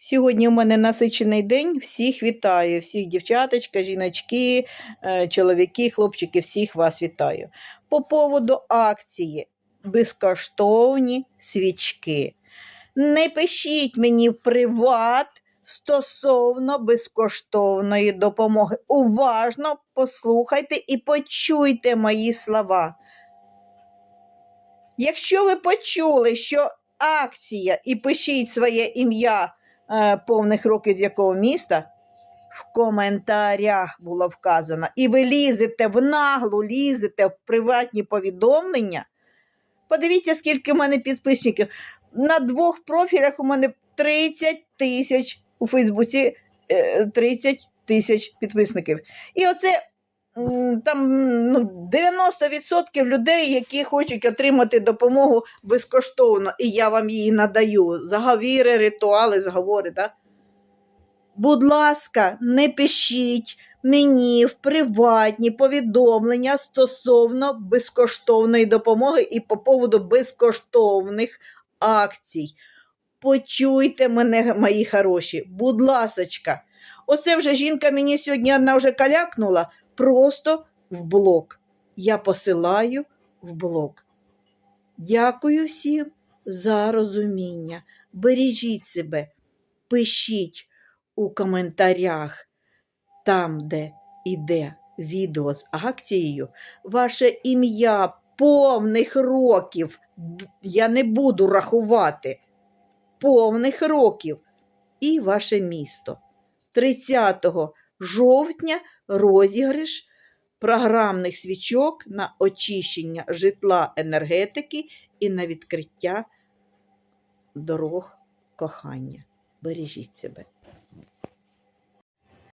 Сьогодні у мене насичений день. Всіх вітаю, всіх дівчаточка, жіночки, е, чоловіки, хлопчики, всіх вас вітаю. По поводу акції безкоштовні свічки. Не пишіть мені в приват стосовно безкоштовної допомоги. Уважно послухайте і почуйте мої слова. Якщо ви почули, що акція і пишіть своє ім'я повних років з якого міста, в коментарях було вказано, і ви лізете в наглу, лізете в приватні повідомлення. Подивіться, скільки в мене підписників. На двох профілях у мене 30 тисяч у Фейсбуці е, 30 тисяч підписників. І оце там ну, 90% людей, які хочуть отримати допомогу безкоштовно, і я вам її надаю. Заговіри, ритуали, заговори. Да? Будь ласка, не пишіть мені в приватні повідомлення стосовно безкоштовної допомоги і по поводу безкоштовних акцій. Почуйте мене, мої хороші, будь ласочка. Оце вже жінка мені сьогодні одна вже калякнула просто в блок. Я посилаю в блок. Дякую всім за розуміння. Бережіть себе, пишіть у коментарях, там, де іде відео з акцією, ваше ім'я повних років. Я не буду рахувати повних років і ваше місто. 30 жовтня розіграш програмних свічок на очищення житла енергетики і на відкриття дорог кохання. Бережіть себе.